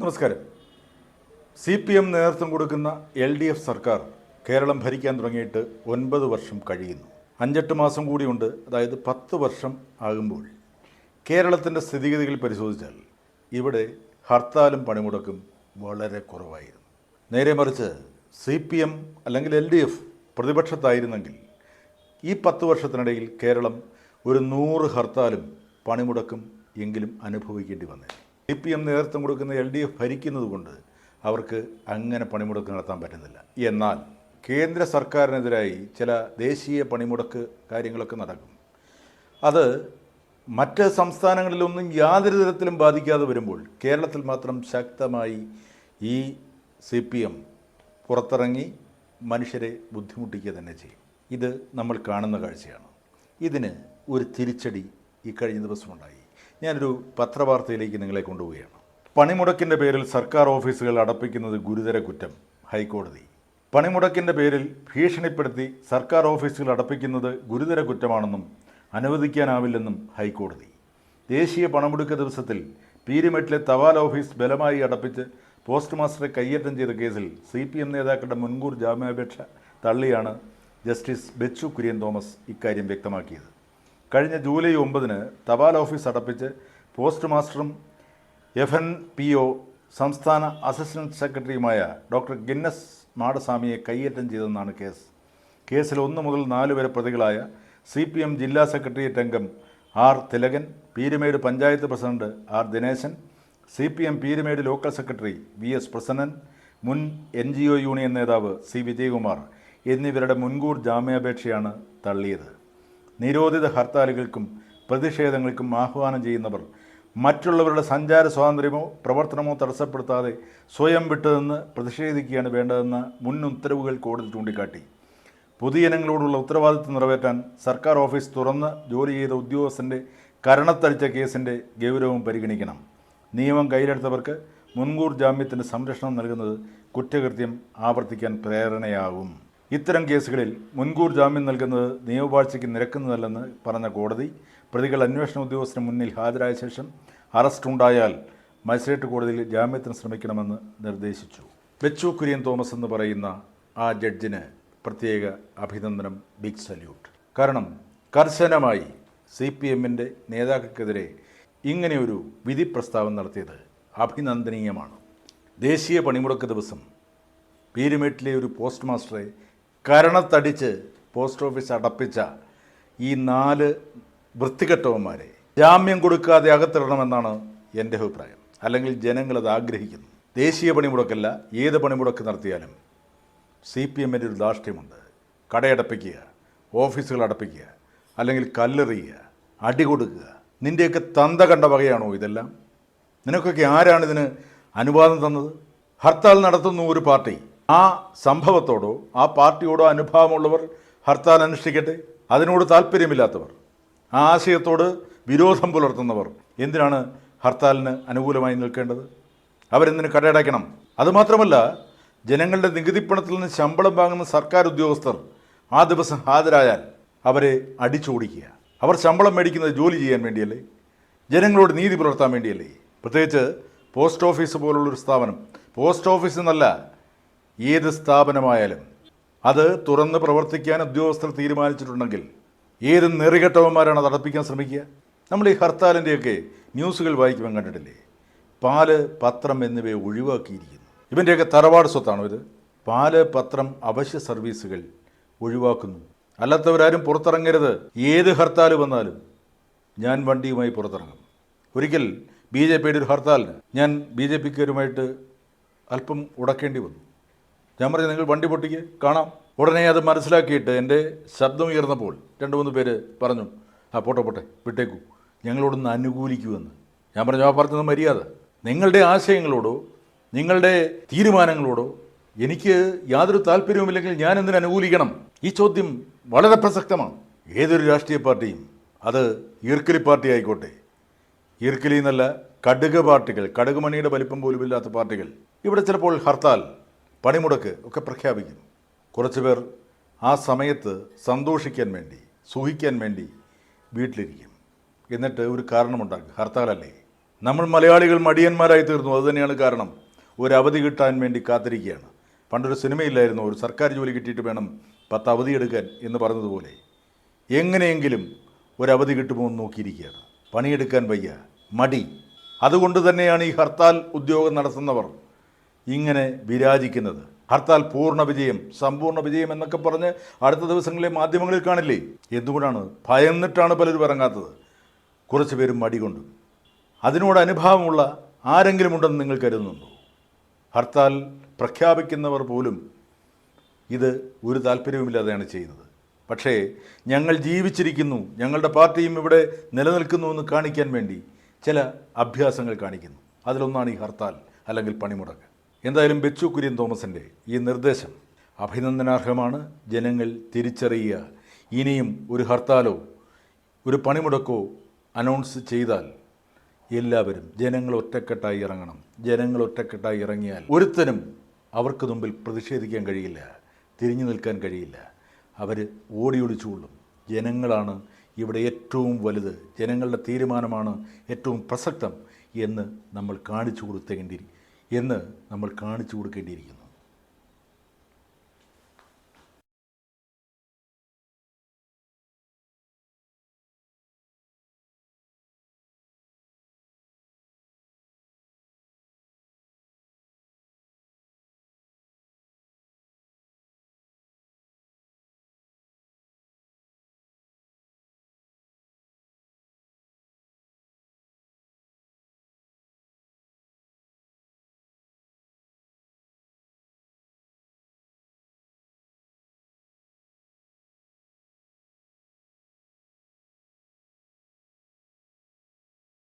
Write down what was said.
നമസ്കാരം. C P M നേതൃത്വം കൊടുക്കുന്ന എൽ ഡി എഫ് സർക്കാർ കേരളം ഭരിക്കാൻ തുടങ്ങിയിട്ട് ഒൻപത് വർഷം കഴിയുന്നു. അഞ്ചെട്ട് മാസം കൂടിയുണ്ട്. അതായത് പത്ത് വർഷം ആകുമ്പോൾ കേരളത്തിന്റെ സ്ഥിതിഗതികൾ പരിശോധിച്ചാൽ ഇവിടെ ഹർത്താലും പണിമുടക്കും വളരെ കുറവായിരുന്നു. നേരെ മറിച്ച് സി പി എം അല്ലെങ്കിൽ എൽ ഡി എഫ് പ്രതിപക്ഷത്തായിരുന്നെങ്കിൽ ഈ പത്ത് വർഷത്തിനിടയിൽ കേരളം ഒരു നൂറ് ഹർത്താലും പണിമുടക്കും എങ്കിലും അനുഭവിക്കേണ്ടി വന്നേ സി പി എം നേതൃത്വം കൊടുക്കുന്ന എൽ ഡി എഫ് ഭരിക്കുന്നത് കൊണ്ട് അവർക്ക് അങ്ങനെ പണിമുടക്ക് നടത്താൻ പറ്റുന്നില്ല. എന്നാൽ കേന്ദ്ര സർക്കാരിനെതിരായി ചില ദേശീയ പണിമുടക്ക് കാര്യങ്ങളൊക്കെ നടക്കും. അത് മറ്റ് സംസ്ഥാനങ്ങളിലൊന്നും യാതൊരു തരത്തിലും ബാധിക്കാതെ വരുമ്പോൾ കേരളത്തിൽ മാത്രം ശക്തമായി ഈ സി പി എം പുറത്തിറങ്ങി മനുഷ്യരെ ബുദ്ധിമുട്ടിക്കുക തന്നെ ചെയ്യും. ഇത് നമ്മൾ കാണുന്ന കാഴ്ചയാണ്. ഇതിന് ഒരു തിരിച്ചടി ഈ കഴിഞ്ഞ ദിവസമുണ്ടായി. ഞാനൊരു പത്രവാർത്തയിലേക്ക് നിങ്ങളെ കൊണ്ടുപോവുകയാണ്. പണിമുടക്കിന്റെ പേരിൽ സർക്കാർ ഓഫീസുകൾ അടപ്പിക്കുന്നത് ഗുരുതര കുറ്റം ഹൈക്കോടതി. പണിമുടക്കിന്റെ പേരിൽ ഭീഷണിപ്പെടുത്തി സർക്കാർ ഓഫീസുകൾ അടപ്പിക്കുന്നത് ഗുരുതര കുറ്റമാണെന്നും അനുവദിക്കാനാവില്ലെന്നും ഹൈക്കോടതി. ദേശീയ പണമുടക്ക് ദിവസത്തിൽ പീരിമെട്ടിലെ തപാൽ ഓഫീസ് ബലമായി അടപ്പിച്ച് പോസ്റ്റ് മാസ്റ്ററെ കയ്യേറ്റം ചെയ്ത കേസിൽ സി പി എം നേതാക്കളുടെ മുൻകൂർ ജാമ്യാപേക്ഷ തള്ളിയാണ് ജസ്റ്റിസ് ബെച്ചു കുര്യൻ തോമസ് ഇക്കാര്യം വ്യക്തമാക്കിയത്. കഴിഞ്ഞ ജൂലൈ ഒമ്പതിന് തപാൽ ഓഫീസ് അടപ്പിച്ച് പോസ്റ്റ് മാസ്റ്ററും എഫ് എൻ പി ഒ സംസ്ഥാന അസിസ്റ്റന്റ് സെക്രട്ടറിയുമായ ഡോക്ടർ ഗിന്നസ് മാടസ്വാമിയെ കയ്യേറ്റം ചെയ്തെന്നാണ് കേസ്. കേസിൽ ഒന്ന് മുതൽ നാല് വരെ പ്രതികളായ സി പി എം ജില്ലാ സെക്രട്ടേറിയറ്റ് അംഗം R Thilakan Peerumedu panchayat president R Dineshan C P M Peerumedu local secretary V S Prasannan മുൻ എൻ ജി ഒ യൂണിയൻ നേതാവ് സി വിജയകുമാർ എന്നിവരുടെ മുൻകൂർ ജാമ്യാപേക്ഷയാണ് തള്ളിയത്. നിരോധിത ഹർത്താലുകൾക്കും പ്രതിഷേധങ്ങൾക്കും ആഹ്വാനം ചെയ്യുന്നവർ മറ്റുള്ളവരുടെ സഞ്ചാര സ്വാതന്ത്ര്യമോ പ്രവർത്തനമോ തടസ്സപ്പെടുത്താതെ സ്വയം വിട്ടുനിന്ന് പ്രതിഷേധിക്കുകയാണ് വേണ്ടതെന്ന് മുൻ ഉത്തരവുകൾ കോടതി ചൂണ്ടിക്കാട്ടി. പൊതുജനങ്ങളോടുള്ള ഉത്തരവാദിത്വം നിറവേറ്റാൻ സർക്കാർ ഓഫീസ് തുറന്ന് ജോലി ചെയ്ത ഉദ്യോഗസ്ഥന്റെ കരണത്തടിച്ച കേസിന്റെ ഗൗരവം പരിഗണിക്കണം. നിയമം കയ്യിലെടുത്തവർക്ക് മുൻകൂർ ജാമ്യത്തിന് സംരക്ഷണം നൽകുന്നത് കുറ്റകൃത്യം ആവർത്തിക്കാൻ പ്രേരണയാകും. ഇത്തരം കേസുകളിൽ മുൻകൂർ ജാമ്യം നൽകുന്നത് നിയമവാഴ്ചയ്ക്ക് നിരക്കുന്നതല്ലെന്ന് പറഞ്ഞ കോടതി പ്രതികൾ അന്വേഷണ ഉദ്യോഗസ്ഥന് മുന്നിൽ ഹാജരായ ശേഷം അറസ്റ്റ് ഉണ്ടായാൽ മജിസ്ട്രേറ്റ് കോടതിയിൽ ജാമ്യത്തിന് ശ്രമിക്കണമെന്ന് നിർദ്ദേശിച്ചു. ബെച്ചു കുര്യൻ തോമസ് എന്ന് പറയുന്ന ആ ജഡ്ജിന് പ്രത്യേക അഭിനന്ദനം ബിഗ് സല്യൂട്ട്. കാരണം കർശനമായി സി പി എമ്മിന്റെ നേതാക്കൾക്കെതിരെ ഇങ്ങനെയൊരു വിധി പ്രസ്താവം നടത്തിയത് അഭിനന്ദനീയമാണ്. ദേശീയ പണിമുടക്ക് ദിവസം പീരുമേട്ടിലെ ഒരു പോസ്റ്റ് മാസ്റ്ററെ കരണത്തടിച്ച് പോസ്റ്റ് ഓഫീസ് അടപ്പിച്ച ഈ നാല് വൃത്തികെട്ടവന്മാരെ ജാമ്യം കൊടുക്കാതെ അകത്തിടണമെന്നാണ് എന്റെ അഭിപ്രായം. അല്ലെങ്കിൽ ജനങ്ങളത് ആഗ്രഹിക്കുന്നു. ദേശീയ പണിമുടക്കല്ല ഏത് പണിമുടക്ക് നടത്തിയാലും സി പി എമ്മിന്റെ ഒരു ധാർഷ്ട്യമുണ്ട്. കടയടപ്പിക്കുക ഓഫീസുകൾ അടപ്പിക്കുക അല്ലെങ്കിൽ കല്ലെറിയുക അടി കൊടുക്കുക. നിന്റെയൊക്കെ തന്ത കണ്ട വകയാണോ ഇതെല്ലാം? നിനക്കൊക്കെ ആരാണിതിന് അനുവാദം തന്നത്? ഹർത്താൽ നടത്തുന്നു ഒരു പാർട്ടി ആ സംഭവത്തോടോ ആ പാർട്ടിയോടോ അനുഭാവമുള്ളവർ ഹർത്താൽ അനുഷ്ഠിക്കട്ടെ? അതിനോട് താല്പര്യമില്ലാത്തവർ ആ ആശയത്തോട് വിരോധം പുലർത്തുന്നവർ എന്തിനാണ് ഹർത്താലിന് അനുകൂലമായി നിൽക്കേണ്ടത്? അവരെന്തിന് കടയടയ്ക്കണം അതുമാത്രമല്ല ജനങ്ങളുടെ നികുതിപ്പണത്തിൽ നിന്ന് ശമ്പളം വാങ്ങുന്ന സർക്കാർ ഉദ്യോഗസ്ഥർ ആ ദിവസം ഹാജരായാൽ അവരെ അടിച്ചോടിക്കുക. അവർ ശമ്പളം മേടിക്കുന്നത് ജോലി ചെയ്യാൻ വേണ്ടിയല്ലേ? ജനങ്ങളോട് നീതി പുലർത്താൻ വേണ്ടിയല്ലേ? പ്രത്യേകിച്ച് പോസ്റ്റ് ഓഫീസ് പോലുള്ളൊരു സ്ഥാപനം. പോസ്റ്റ് ഓഫീസ് എന്നല്ല ഏത് സ്ഥാപനമായാലും അത് തുറന്ന് പ്രവർത്തിക്കാൻ ഉദ്യോഗസ്ഥർ തീരുമാനിച്ചിട്ടുണ്ടെങ്കിൽ ഏത് നെറികെട്ടവന്മാരാണ് അടപ്പിക്കാൻ ശ്രമിക്കുക? നമ്മൾ ഈ ഹർത്താലിന്റെയൊക്കെ ന്യൂസുകൾ വായിക്കുമ്പോൾ കണ്ടിട്ടില്ലേ? പാൽ പത്രം എന്നിവയെ ഒഴിവാക്കിയിരിക്കുന്നു. ഇവന്റെയൊക്കെ തറവാട് സ്വത്താണോ ഇത്? പാൽ പത്രം അവശ്യ സർവീസുകൾ ഒഴിവാക്കുന്നു. അല്ലാത്തവരാരും പുറത്തിറങ്ങരുത്. ഏത് ഹർത്താൽ വന്നാലും ഞാൻ വണ്ടിയുമായി പുറത്തിറങ്ങും. ഒരിക്കൽ ബി ജെ പിയുടെ ഒരു ഹർത്താലിന് ഞാൻ ബി ജെ പിക്കാരുമായിട്ട് അല്പം ഉടക്കേണ്ടി വന്നു. ഞാൻ പറഞ്ഞു നിങ്ങൾ വണ്ടി പൊട്ടിക്ക് കാണാം. ഉടനെ അത് മനസ്സിലാക്കിയിട്ട് എന്റെ ശബ്ദം ഉയർന്നപ്പോൾ രണ്ട് മൂന്ന് പേര് പറഞ്ഞു ആ പോട്ടെ പോട്ടെ വിട്ടേക്കൂ. ഞങ്ങളോടൊന്ന് അനുകൂലിക്കുമെന്ന് ഞാൻ പറഞ്ഞു ആ പറഞ്ഞത് മര്യാദ. നിങ്ങളുടെ ആശയങ്ങളോടോ നിങ്ങളുടെ തീരുമാനങ്ങളോടോ എനിക്ക് യാതൊരു താല്പര്യവുമില്ലെങ്കിൽ ഞാൻ എന്തിനു അനുകൂലിക്കണം? ഈ ചോദ്യം വളരെ പ്രസക്തമാണ്. ഏതൊരു രാഷ്ട്രീയ പാർട്ടിയും അത് ഈർക്കലി പാർട്ടി ആയിക്കോട്ടെ. ഈർക്കലി എന്നല്ല കടുക് പാർട്ടികൾ കടുകുമണിയുടെ വലിപ്പം പോലുമില്ലാത്ത പാർട്ടികൾ. ഇവിടെ ചിലപ്പോൾ ഹർത്താൽ പണിമുടക്ക് ഒക്കെ പ്രഖ്യാപിക്കുന്നു. കുറച്ച് പേർ ആ സമയത്ത് സന്തോഷിക്കാൻ വേണ്ടി സുഖിക്കാൻ വേണ്ടി വീട്ടിലിരിക്കും. എന്നിട്ട് ഒരു കാരണമുണ്ടാക്കും. ഹർത്താലല്ലേ? നമ്മൾ മലയാളികൾ മടിയന്മാരായി തീർന്നു. അതുതന്നെയാണ് കാരണം. ഒരു അവധി കിട്ടാൻ വേണ്ടി കാത്തിരിക്കുകയാണ്. പണ്ടൊരു സിനിമയില്ലായിരുന്നു. ഒരു സർക്കാർ ജോലി കിട്ടിയിട്ട് വേണം പത്ത് അവധി എടുക്കാൻ എന്ന് പറഞ്ഞതുപോലെ. എങ്ങനെയെങ്കിലും ഒരു അവധി കിട്ടുമോ എന്ന് നോക്കിയിരിക്കുകയാണ്. പണിയെടുക്കാൻ വയ്യ. മടി. അതുകൊണ്ട് തന്നെയാണ് ഈ ഹർത്താൽ ഉദ്യോഗം നടത്തുന്നവർ ഇങ്ങനെ വിരാജിക്കുന്നത്. ഹർത്താൽ പൂർണ വിജയം സമ്പൂർണ വിജയം എന്നൊക്കെ പറഞ്ഞ് അടുത്ത ദിവസങ്ങളിലെ മാധ്യമങ്ങളിൽ കാണില്ലേ? എന്തുകൊണ്ടാണ്? ഭയന്നിട്ടാണ് പലരും ഇറങ്ങാത്തത്. കുറച്ച് പേരും മടി കൊണ്ടും. അതിനോട് അനുഭാവമുള്ള ആരെങ്കിലും ഉണ്ടെന്ന് നിങ്ങൾ കരുതുന്നുണ്ടോ? ഹർത്താൽ പ്രഖ്യാപിക്കുന്നവർ പോലും ഇത് ഒരു താല്പര്യവുമില്ലാതെയാണ് ചെയ്യുന്നത്. പക്ഷേ ഞങ്ങൾ ജീവിച്ചിരിക്കുന്നു ഞങ്ങളുടെ പാർട്ടിയും ഇവിടെ നിലനിൽക്കുന്നു എന്ന് കാണിക്കാൻ വേണ്ടി ചില അഭ്യാസങ്ങൾ കാണിക്കുന്നു. അതിലൊന്നാണ് ഈ ഹർത്താൽ അല്ലെങ്കിൽ പണിമുടക്ക്. എന്തായാലും ബെച്ചു കുര്യൻ തോമസിന്റെ ഈ നിർദ്ദേശം അഭിനന്ദനാർഹമാണ്. ജനങ്ങൾ തിരിച്ചറിയുക. ഇനിയും ഒരു ഹർത്താലോ ഒരു പണിമുടക്കോ അനൗൺസ് ചെയ്താൽ എല്ലാവരും ജനങ്ങൾ ഒറ്റക്കെട്ടായി ഇറങ്ങണം. ജനങ്ങൾ ഒറ്റക്കെട്ടായി ഇറങ്ങിയാൽ ഒരുത്തനും അവർക്ക് മുമ്പിൽ പ്രതിഷേധിക്കാൻ കഴിയില്ല തിരിഞ്ഞു നിൽക്കാൻ കഴിയില്ല. അവർ ഓടിയൊളിച്ചുകൊള്ളും ജനങ്ങളാണ് ഇവിടെ ഏറ്റവും വലുത്. ജനങ്ങളുടെ തീരുമാനമാണ് ഏറ്റവും പ്രസക്തം എന്ന് നമ്മൾ കാണിച്ചു കൊടുത്തേണ്ടി എന്ന് നമ്മൾ കാണിച്ചു കൊടുക്കേണ്ടിയിരിക്കുന്നു.